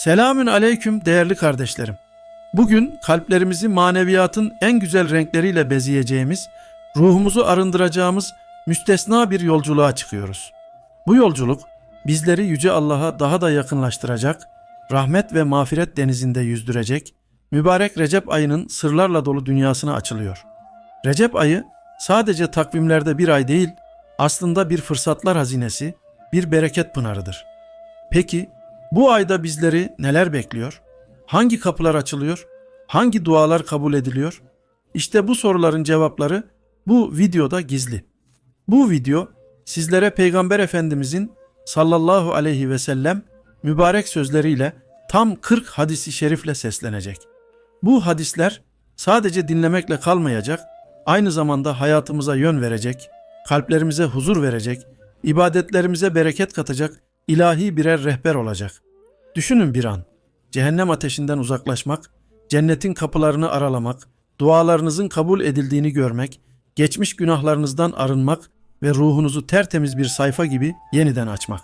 Selamün aleyküm değerli kardeşlerim. Bugün kalplerimizi maneviyatın en güzel renkleriyle bezeyeceğimiz, ruhumuzu arındıracağımız müstesna bir yolculuğa çıkıyoruz. Bu yolculuk bizleri Yüce Allah'a daha da yakınlaştıracak, rahmet ve mağfiret denizinde yüzdürecek, mübarek Recep ayının sırlarla dolu dünyasına açılıyor. Recep ayı sadece takvimlerde bir ay değil, aslında bir fırsatlar hazinesi, bir bereket pınarıdır. Peki bu ayda bizleri neler bekliyor? Hangi kapılar açılıyor? Hangi dualar kabul ediliyor? İşte bu soruların cevapları bu videoda gizli. Bu video sizlere Peygamber Efendimizin sallallahu aleyhi ve sellem mübarek sözleriyle tam 40 hadisi şerifle seslenecek. Bu hadisler sadece dinlemekle kalmayacak, aynı zamanda hayatımıza yön verecek, kalplerimize huzur verecek, ibadetlerimize bereket katacak ilahi birer rehber olacak. Düşünün bir an. Cehennem ateşinden uzaklaşmak, cennetin kapılarını aralamak, dualarınızın kabul edildiğini görmek, geçmiş günahlarınızdan arınmak ve ruhunuzu tertemiz bir sayfa gibi yeniden açmak.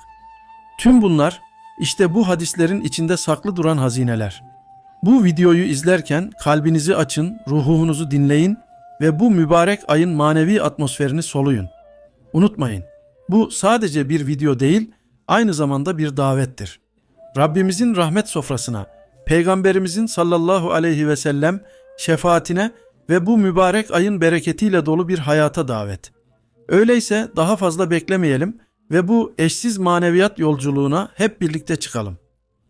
Tüm bunlar işte bu hadislerin içinde saklı duran hazineler. Bu videoyu izlerken kalbinizi açın, ruhunuzu dinleyin ve bu mübarek ayın manevi atmosferini soluyun. Unutmayın, bu sadece bir video değil, aynı zamanda bir davettir. Rabbimizin rahmet sofrasına, Peygamberimizin sallallahu aleyhi ve sellem şefaatine ve bu mübarek ayın bereketiyle dolu bir hayata davet. Öyleyse daha fazla beklemeyelim ve bu eşsiz maneviyat yolculuğuna hep birlikte çıkalım.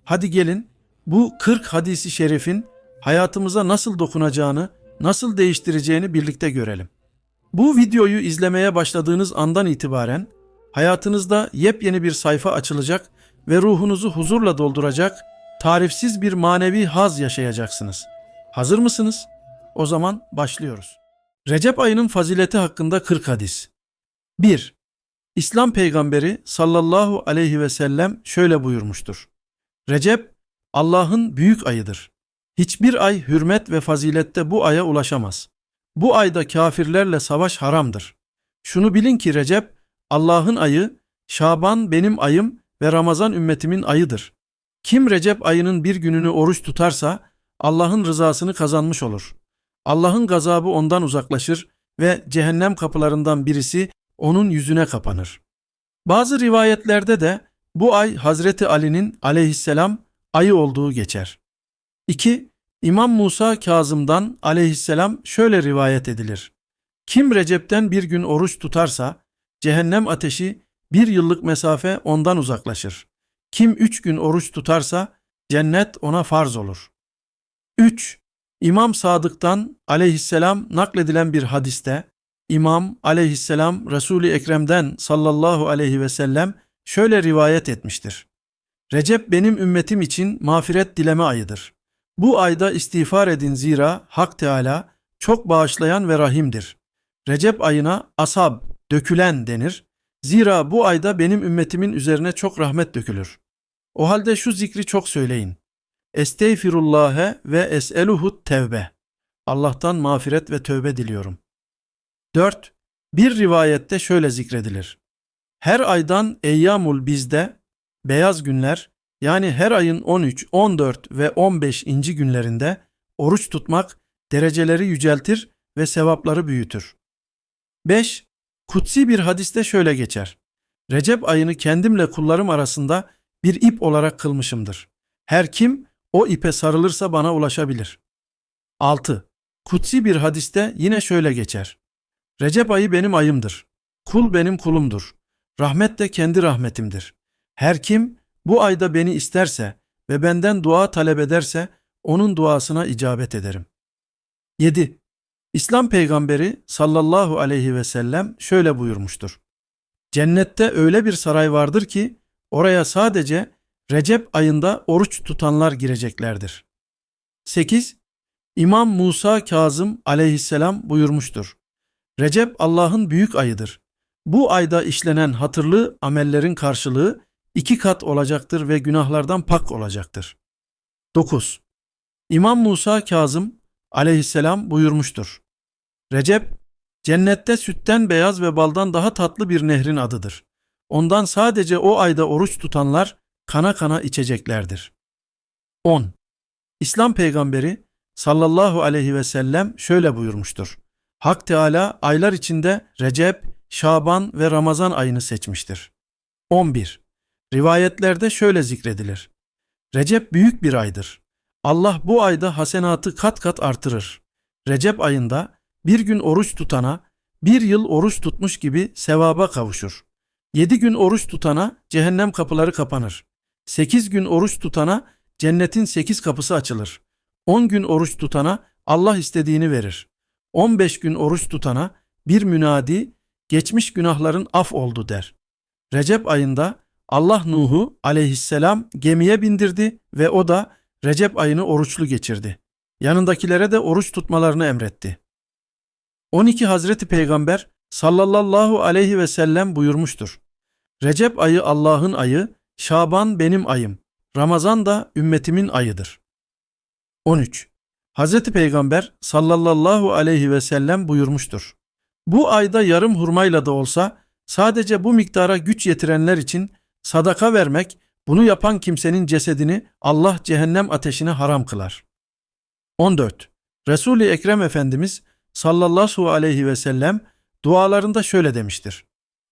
Hadi gelin bu 40 hadisi şerifin hayatımıza nasıl dokunacağını, nasıl değiştireceğini birlikte görelim. Bu videoyu izlemeye başladığınız andan itibaren hayatınızda yepyeni bir sayfa açılacak ve ruhunuzu huzurla dolduracak, tarifsiz bir manevi haz yaşayacaksınız. Hazır mısınız? O zaman başlıyoruz. Recep ayının fazileti hakkında 40 hadis. 1. İslam peygamberi sallallahu aleyhi ve sellem şöyle buyurmuştur. Recep Allah'ın büyük ayıdır. Hiçbir ay hürmet ve fazilette bu aya ulaşamaz. Bu ayda kafirlerle savaş haramdır. Şunu bilin ki Recep Allah'ın ayı, Şaban benim ayım ve Ramazan ümmetimin ayıdır. Kim Recep ayının bir gününü oruç tutarsa Allah'ın rızasını kazanmış olur. Allah'ın gazabı ondan uzaklaşır ve cehennem kapılarından birisi onun yüzüne kapanır. Bazı rivayetlerde de bu ay Hazreti Ali'nin aleyhisselam ayı olduğu geçer. 2. İmam Musa Kazım'dan aleyhisselam şöyle rivayet edilir. Kim Recep'ten bir gün oruç tutarsa cehennem ateşi bir yıllık mesafe ondan uzaklaşır. Kim üç gün oruç tutarsa cennet ona farz olur. 3. İmam Sadık'tan aleyhisselam nakledilen bir hadiste İmam aleyhisselam Resul-i Ekrem'den sallallahu aleyhi ve sellem şöyle rivayet etmiştir. Recep benim ümmetim için mağfiret dileme ayıdır. Bu ayda istiğfar edin zira Hak Teala çok bağışlayan ve rahimdir. Recep ayına asab, dökülen denir. Zira bu ayda benim ümmetimin üzerine çok rahmet dökülür. O halde şu zikri çok söyleyin. Estağfirullah'e ve es'eluhu tevbe. Allah'tan mağfiret ve tövbe diliyorum. 4. Bir rivayette şöyle zikredilir. Her aydan eyyamul bizde, beyaz günler, yani her ayın 13, 14 ve 15. günlerinde oruç tutmak dereceleri yüceltir ve sevapları büyütür. 5. Kutsi bir hadiste şöyle geçer. Recep ayını kendimle kullarım arasında bir ip olarak kılmışımdır. Her kim o ipe sarılırsa bana ulaşabilir. 6. Kutsi bir hadiste yine şöyle geçer. Recep ayı benim ayımdır. Kul benim kulumdur. Rahmet de kendi rahmetimdir. Her kim bu ayda beni isterse ve benden dua talep ederse onun duasına icabet ederim. 7. İslam peygamberi sallallahu aleyhi ve sellem şöyle buyurmuştur. Cennette öyle bir saray vardır ki oraya sadece Recep ayında oruç tutanlar gireceklerdir. 8. İmam Musa Kazım aleyhisselam buyurmuştur. Recep Allah'ın büyük ayıdır. Bu ayda işlenen hatırlı amellerin karşılığı iki kat olacaktır ve günahlardan pak olacaktır. 9. İmam Musa Kazım aleyhisselam buyurmuştur. Recep, cennette sütten beyaz ve baldan daha tatlı bir nehrin adıdır. Ondan sadece o ayda oruç tutanlar kana kana içeceklerdir. 10. İslam peygamberi sallallahu aleyhi ve sellem şöyle buyurmuştur. Hak Teala aylar içinde Recep, Şaban ve Ramazan ayını seçmiştir. 11. Rivayetlerde şöyle zikredilir. Recep büyük bir aydır. Allah bu ayda hasenatı kat kat artırır. Recep ayında bir gün oruç tutana bir yıl oruç tutmuş gibi sevaba kavuşur. Yedi gün oruç tutana cehennem kapıları kapanır. Sekiz gün oruç tutana cennetin sekiz kapısı açılır. On gün oruç tutana Allah istediğini verir. On beş gün oruç tutana bir münadi geçmiş günahların af oldu der. Recep ayında Allah Nuh'u aleyhisselam gemiye bindirdi ve o da Recep ayını oruçlu geçirdi. Yanındakilere de oruç tutmalarını emretti. 12 Hazreti Peygamber sallallahu aleyhi ve sellem buyurmuştur. Recep ayı Allah'ın ayı, Şaban benim ayım, Ramazan da ümmetimin ayıdır. 13. Hazreti Peygamber sallallahu aleyhi ve sellem buyurmuştur. Bu ayda yarım hurmayla da olsa sadece bu miktara güç yetirenler için sadaka vermek, bunu yapan kimsenin cesedini Allah cehennem ateşine haram kılar. 14. Resul-i Ekrem Efendimiz sallallahu aleyhi ve sellem dualarında şöyle demiştir.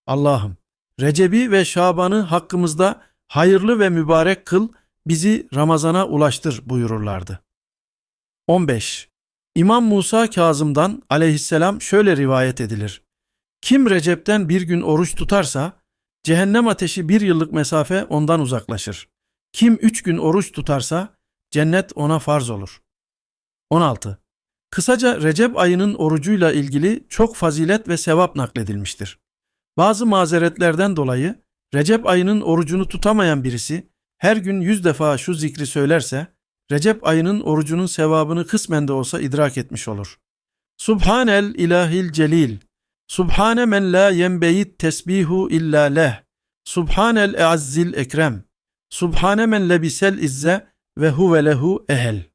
Allah'ım Recep'i ve Şaban'ı hakkımızda hayırlı ve mübarek kıl, bizi Ramazan'a ulaştır buyururlardı. 15. İmam Musa Kazım'dan aleyhisselam şöyle rivayet edilir. Kim Recep'ten bir gün oruç tutarsa, cehennem ateşi bir yıllık mesafe ondan uzaklaşır. Kim üç gün oruç tutarsa, cennet ona farz olur. 16. Kısaca Recep ayının orucuyla ilgili çok fazilet ve sevap nakledilmiştir. Bazı mazeretlerden dolayı Recep ayının orucunu tutamayan birisi her gün yüz defa şu zikri söylerse Recep ayının orucunun sevabını kısmen de olsa idrak etmiş olur. Subhanel ilahil celil. Subhane men la yenbeyit tesbihu illa leh. Subhanel eazzil ekrem. Subhane men lebisel izze ve huve lehu ehel.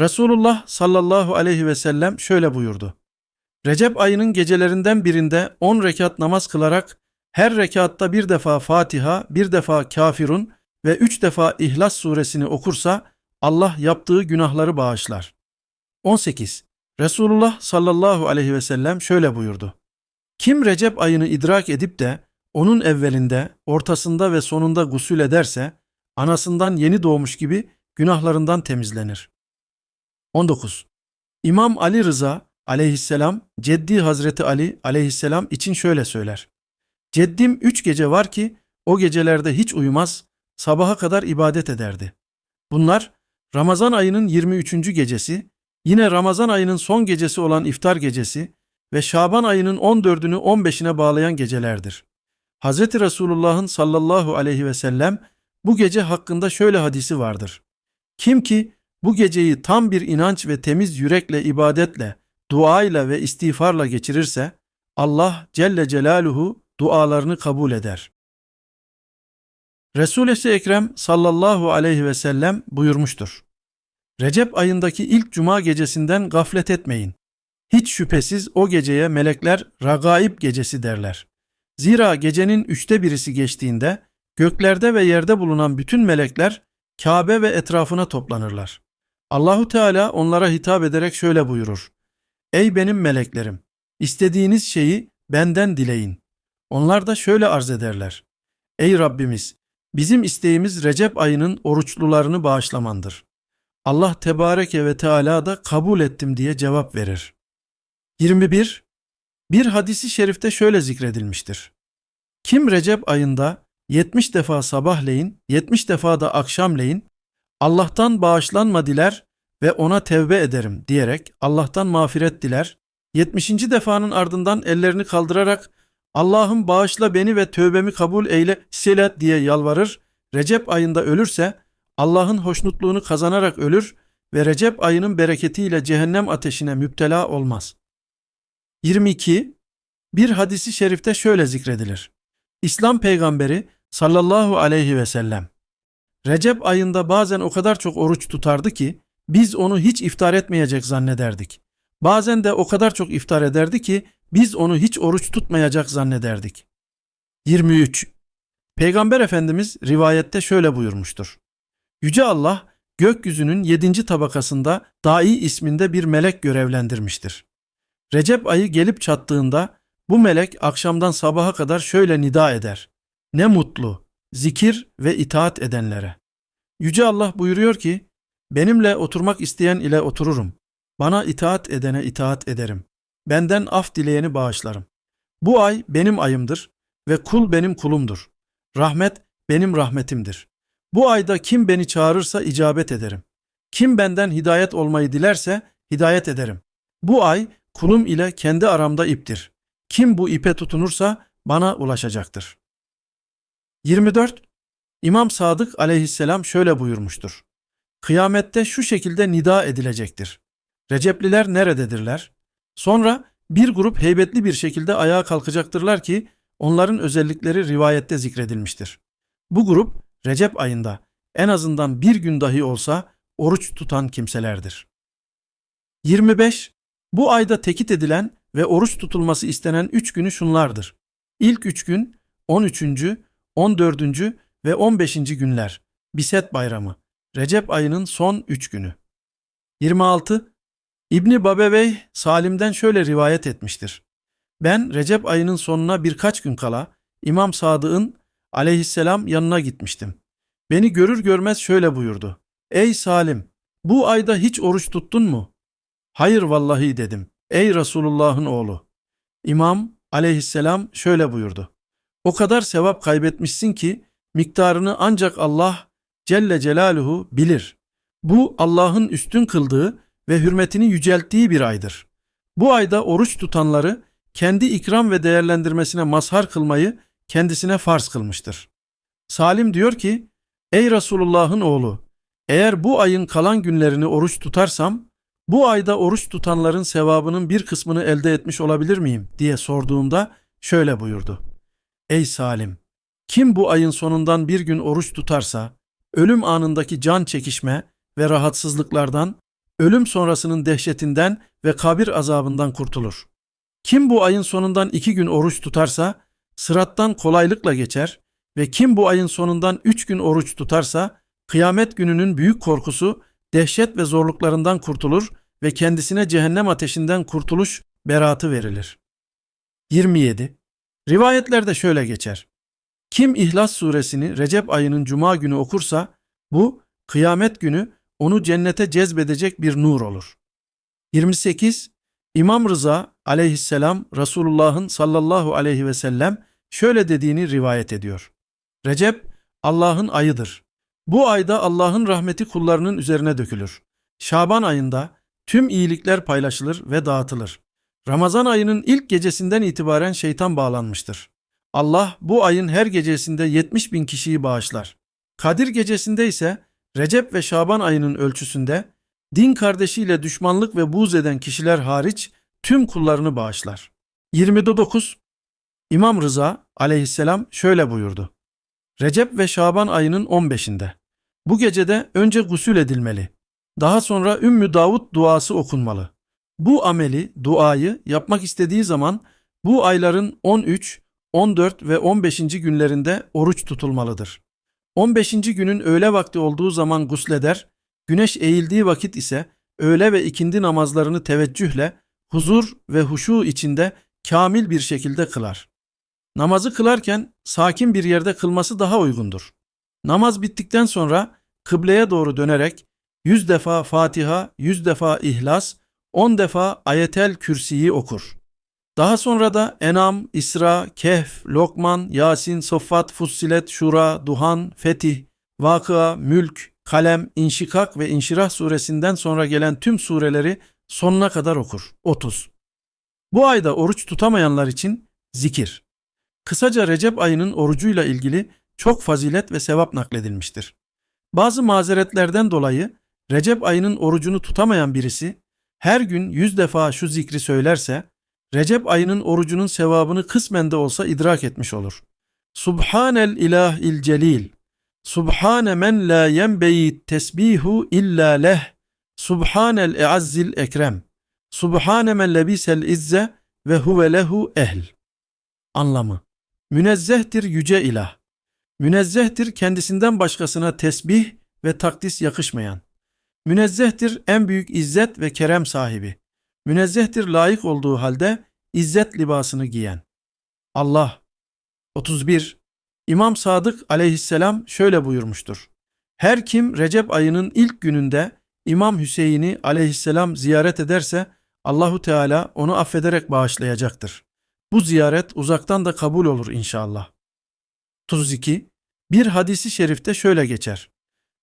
Resulullah sallallahu aleyhi ve sellem şöyle buyurdu. Recep ayının gecelerinden birinde 10 rekat namaz kılarak her rekatta bir defa Fatiha, bir defa Kafirun ve üç defa İhlas suresini okursa Allah yaptığı günahları bağışlar. 18. Resulullah sallallahu aleyhi ve sellem şöyle buyurdu. Kim Recep ayını idrak edip de onun evvelinde, ortasında ve sonunda gusül ederse anasından yeni doğmuş gibi günahlarından temizlenir. 19. İmam Ali Rıza aleyhisselam Ceddi Hazreti Ali aleyhisselam için şöyle söyler. Ceddim üç gece var ki o gecelerde hiç uyumaz, sabaha kadar ibadet ederdi. Bunlar Ramazan ayının 23. gecesi, yine Ramazan ayının son gecesi olan iftar gecesi ve Şaban ayının 14'ünü 15'ine bağlayan gecelerdir. Hz. Resulullah'ın sallallahu aleyhi ve sellem bu gece hakkında şöyle hadisi vardır. Kim ki bu geceyi tam bir inanç ve temiz yürekle ibadetle, duayla ve istiğfarla geçirirse Allah Celle Celaluhu dualarını kabul eder. Resul-i Ekrem sallallahu aleyhi ve sellem buyurmuştur. Recep ayındaki ilk cuma gecesinden gaflet etmeyin. Hiç şüphesiz o geceye melekler ragaib gecesi derler. Zira gecenin üçte birisi geçtiğinde göklerde ve yerde bulunan bütün melekler Kabe ve etrafına toplanırlar. Allahu Teala onlara hitap ederek şöyle buyurur. Ey benim meleklerim! istediğiniz şeyi benden dileyin. Onlar da şöyle arz ederler. Ey Rabbimiz! Bizim isteğimiz Recep ayının oruçlularını bağışlamandır. Allah Tebareke ve Teala da kabul ettim diye cevap verir. 21. Bir hadisi şerifte şöyle zikredilmiştir. Kim Recep ayında 70 defa sabahleyin, 70 defa da akşamleyin Allah'tan bağışlanma diler ve ona tevbe ederim diyerek Allah'tan mağfiret diler. 70. defanın ardından ellerini kaldırarak Allah'ım bağışla beni ve tövbemi kabul eyle silet diye yalvarır. Recep ayında ölürse Allah'ın hoşnutluğunu kazanarak ölür ve Recep ayının bereketiyle cehennem ateşine müptela olmaz. 22. Bir hadisi şerifte şöyle zikredilir. İslam peygamberi sallallahu aleyhi ve sellem Recep ayında bazen o kadar çok oruç tutardı ki biz onu hiç iftar etmeyecek zannederdik. Bazen de o kadar çok iftar ederdi ki biz onu hiç oruç tutmayacak zannederdik. 23. Peygamber Efendimiz rivayette şöyle buyurmuştur. Yüce Allah gökyüzünün yedinci tabakasında Dai isminde bir melek görevlendirmiştir. Recep ayı gelip çattığında bu melek akşamdan sabaha kadar şöyle nida eder. Ne mutlu, zikir ve itaat edenlere. Yüce Allah buyuruyor ki, benimle oturmak isteyen ile otururum. Bana itaat edene itaat ederim. Benden af dileyeni bağışlarım. Bu ay benim ayımdır ve kul benim kulumdur. Rahmet benim rahmetimdir. Bu ayda kim beni çağırırsa icabet ederim. Kim benden hidayet olmayı dilerse hidayet ederim. Bu ay kulum ile kendi aramda iptir. Kim bu ipe tutunursa bana ulaşacaktır. 24. İmam Sadık aleyhisselam şöyle buyurmuştur. Kıyamette şu şekilde nida edilecektir. Recepliler nerededirler? Sonra bir grup heybetli bir şekilde ayağa kalkacaktırlar ki onların özellikleri rivayette zikredilmiştir. Bu grup Recep ayında en azından bir gün dahi olsa oruç tutan kimselerdir. 25. Bu ayda tekit edilen ve oruç tutulması istenen üç günü şunlardır. İlk üç gün 13. 14. ve 15. günler Biset Bayramı Recep ayının son üç günü. 26. İbni Babevey Salim'den şöyle rivayet etmiştir. Ben Recep ayının sonuna birkaç gün kala İmam Sadık'ın aleyhisselam yanına gitmiştim. Beni görür görmez şöyle buyurdu. Ey Salim, bu ayda hiç oruç tuttun mu? Hayır vallahi dedim. Ey Resulullah'ın oğlu. İmam aleyhisselam şöyle buyurdu. O kadar sevap kaybetmişsin ki miktarını ancak Allah Celle Celaluhu bilir. Bu Allah'ın üstün kıldığı ve hürmetini yücelttiği bir aydır. Bu ayda oruç tutanları kendi ikram ve değerlendirmesine mazhar kılmayı kendisine farz kılmıştır. Salim diyor ki, Ey Resulullah'ın oğlu, eğer bu ayın kalan günlerini oruç tutarsam, bu ayda oruç tutanların sevabının bir kısmını elde etmiş olabilir miyim diye sorduğumda şöyle buyurdu. Ey Salim, kim bu ayın sonundan bir gün oruç tutarsa, ölüm anındaki can çekişme ve rahatsızlıklardan, ölüm sonrasının dehşetinden ve kabir azabından kurtulur. Kim bu ayın sonundan iki gün oruç tutarsa, sırattan kolaylıkla geçer ve kim bu ayın sonundan üç gün oruç tutarsa, kıyamet gününün büyük korkusu, dehşet ve zorluklarından kurtulur ve kendisine cehennem ateşinden kurtuluş beratı verilir. 27. Rivayetlerde şöyle geçer. Kim İhlas suresini Recep ayının cuma günü okursa, bu kıyamet günü onu cennete cezbedecek bir nur olur. 28. İmam Rıza aleyhisselam Resulullah'ın sallallahu aleyhi ve sellem şöyle dediğini rivayet ediyor. Recep Allah'ın ayıdır. Bu ayda Allah'ın rahmeti kullarının üzerine dökülür. Şaban ayında tüm iyilikler paylaşılır ve dağıtılır. Ramazan ayının ilk gecesinden itibaren şeytan bağlanmıştır. Allah bu ayın her gecesinde 70 bin kişiyi bağışlar. Kadir gecesinde ise Recep ve Şaban ayının ölçüsünde din kardeşiyle düşmanlık ve buğz eden kişiler hariç tüm kullarını bağışlar. 29. İmam Rıza aleyhisselam şöyle buyurdu. Recep ve Şaban ayının 15'inde. Bu gecede önce gusül edilmeli. Daha sonra Ümmü Davud duası okunmalı. Bu ameli, duayı yapmak istediği zaman bu ayların 13, 14 ve 15. günlerinde oruç tutulmalıdır. 15. günün öğle vakti olduğu zaman gusleder, güneş eğildiği vakit ise öğle ve ikindi namazlarını teveccühle, huzur ve huşu içinde kamil bir şekilde kılar. Namazı kılarken sakin bir yerde kılması daha uygundur. Namaz bittikten sonra kıbleye doğru dönerek 100 defa Fatiha, 100 defa İhlas, 10 defa Ayetel Kürsi'yi okur. Daha sonra da Enam, İsra, Kehf, Lokman, Yasin, Soffat, Fussilet, Şura, Duhan, Fetih, Vakıa, Mülk, Kalem, İnşikak ve İnşirah suresinden sonra gelen tüm sureleri sonuna kadar okur. 30. Bu ayda oruç tutamayanlar için zikir. Kısaca Recep ayının orucuyla ilgili çok fazilet ve sevap nakledilmiştir. Bazı mazeretlerden dolayı Recep ayının orucunu tutamayan birisi her gün yüz defa şu zikri söylerse Recep ayının orucunun sevabını kısmen de olsa idrak etmiş olur. Subhanel ilah il celil. Subhane men la yenbeyi tesbihu illa leh. Subhanel eazzil ekrem. Subhane men lebisel izze ve huve lehu ehl. Anlamı Münezzehtir yüce ilah. Münezzehtir kendisinden başkasına tesbih ve takdis yakışmayan. Münezzehtir en büyük izzet ve kerem sahibi. Münezzehtir layık olduğu halde izzet libasını giyen. Allah 31 İmam Sadık aleyhisselam şöyle buyurmuştur. Her kim Recep ayının ilk gününde İmam Hüseyin'i aleyhisselam ziyaret ederse Allahu Teala onu affederek bağışlayacaktır. Bu ziyaret uzaktan da kabul olur inşallah. 32 Bir hadisi şerifte şöyle geçer.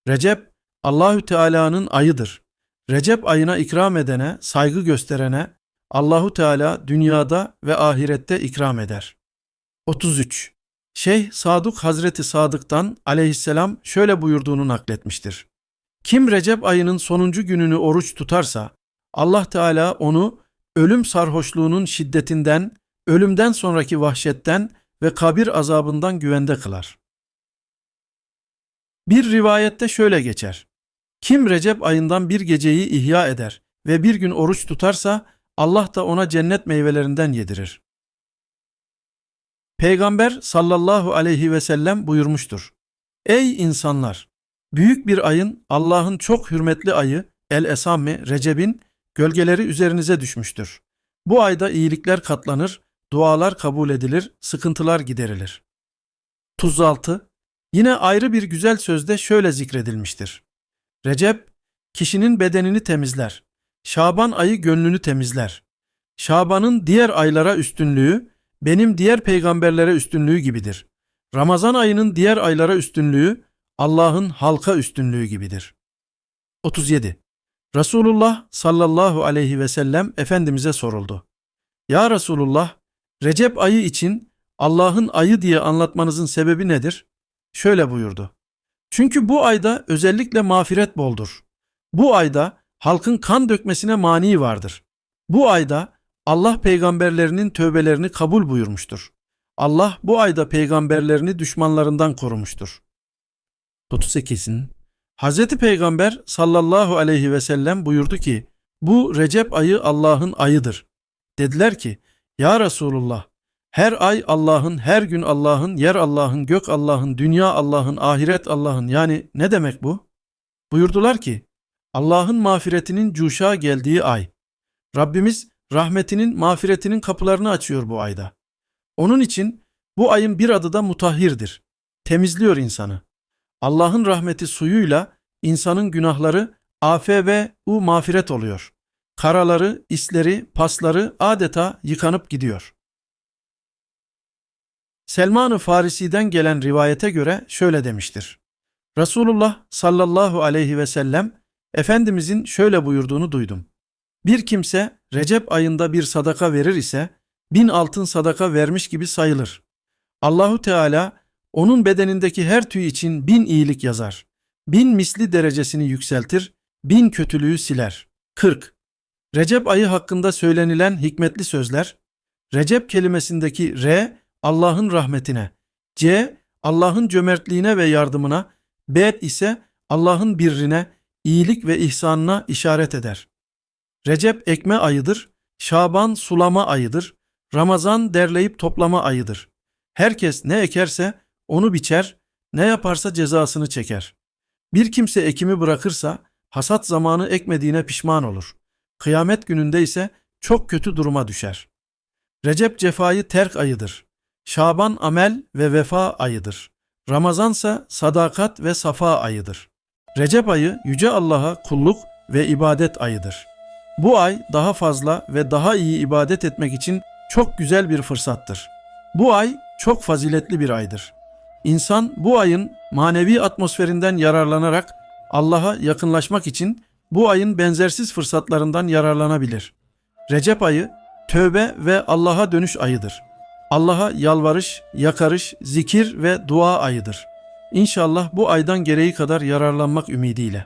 Recep Allahü Teala'nın ayıdır. Recep ayına ikram edene, saygı gösterene Allahu Teala dünyada ve ahirette ikram eder. 33. Şeyh Sadık Hazreti Sadık'tan aleyhisselam şöyle buyurduğunu nakletmiştir. Kim Recep ayının sonuncu gününü oruç tutarsa Allah Teala onu ölüm sarhoşluğunun şiddetinden, ölümden sonraki vahşetten ve kabir azabından güvende kılar. Bir rivayette şöyle geçer. Kim Recep ayından bir geceyi ihya eder ve bir gün oruç tutarsa Allah da ona cennet meyvelerinden yedirir. Peygamber sallallahu aleyhi ve sellem buyurmuştur. Ey insanlar! Büyük bir ayın Allah'ın çok hürmetli ayı El Esami Recep'in gölgeleri üzerinize düşmüştür. Bu ayda iyilikler katlanır, dualar kabul edilir, sıkıntılar giderilir. 36. Yine ayrı bir güzel sözde şöyle zikredilmiştir. Recep, kişinin bedenini temizler. Şaban ayı gönlünü temizler. Şaban'ın diğer aylara üstünlüğü, benim diğer peygamberlere üstünlüğü gibidir. Ramazan ayının diğer aylara üstünlüğü, Allah'ın halka üstünlüğü gibidir. 37. Resulullah sallallahu aleyhi ve sellem Efendimiz'e soruldu. Ya Resulullah, Recep ayı için Allah'ın ayı diye anlatmanızın sebebi nedir? Şöyle buyurdu. Çünkü bu ayda özellikle mağfiret boldur. Bu ayda halkın kan dökmesine mani vardır. Bu ayda Allah peygamberlerinin tövbelerini kabul buyurmuştur. Allah bu ayda peygamberlerini düşmanlarından korumuştur. 38'in Hz. Peygamber sallallahu aleyhi ve sellem buyurdu ki bu Recep ayı Allah'ın ayıdır. Dediler ki ya Resulullah her ay Allah'ın, her gün Allah'ın, yer Allah'ın, gök Allah'ın, dünya Allah'ın, ahiret Allah'ın yani ne demek bu? Buyurdular ki Allah'ın mağfiretinin cuşa geldiği ay. Rabbimiz rahmetinin, mağfiretinin kapılarını açıyor bu ayda. Onun için bu ayın bir adı da mutahhirdir. Temizliyor insanı. Allah'ın rahmeti suyuyla insanın günahları afe ve u mağfiret oluyor. Karaları, isleri, pasları adeta yıkanıp gidiyor. Selman-ı Farisi'den gelen rivayete göre şöyle demiştir. Resulullah sallallahu aleyhi ve sellem Efendimizin şöyle buyurduğunu duydum. Bir kimse Recep ayında bir sadaka verir ise bin altın sadaka vermiş gibi sayılır. Allahu Teala onun bedenindeki her tüy için bin iyilik yazar. Bin misli derecesini yükseltir, bin kötülüğü siler. 40. Recep ayı hakkında söylenilen hikmetli sözler, Recep kelimesindeki R, Allah'ın rahmetine, C, Allah'ın cömertliğine ve yardımına, B ise Allah'ın birrine, iyilik ve ihsanına işaret eder. Recep ekme ayıdır, Şaban sulama ayıdır, Ramazan derleyip toplama ayıdır. Herkes ne ekerse onu biçer, ne yaparsa cezasını çeker. Bir kimse ekimi bırakırsa hasat zamanı ekmediğine pişman olur. Kıyamet gününde ise çok kötü duruma düşer. Recep cefayı terk ayıdır. Şaban amel ve vefa ayıdır. Ramazansa sadakat ve safa ayıdır. Recep ayı yüce Allah'a kulluk ve ibadet ayıdır. Bu ay daha fazla ve daha iyi ibadet etmek için çok güzel bir fırsattır. Bu ay çok faziletli bir aydır. İnsan bu ayın manevi atmosferinden yararlanarak Allah'a yakınlaşmak için bu ayın benzersiz fırsatlarından yararlanabilir. Recep ayı tövbe ve Allah'a dönüş ayıdır. Allah'a yalvarış, yakarış, zikir ve dua ayıdır. İnşallah bu aydan gereği kadar yararlanmak ümidiyle.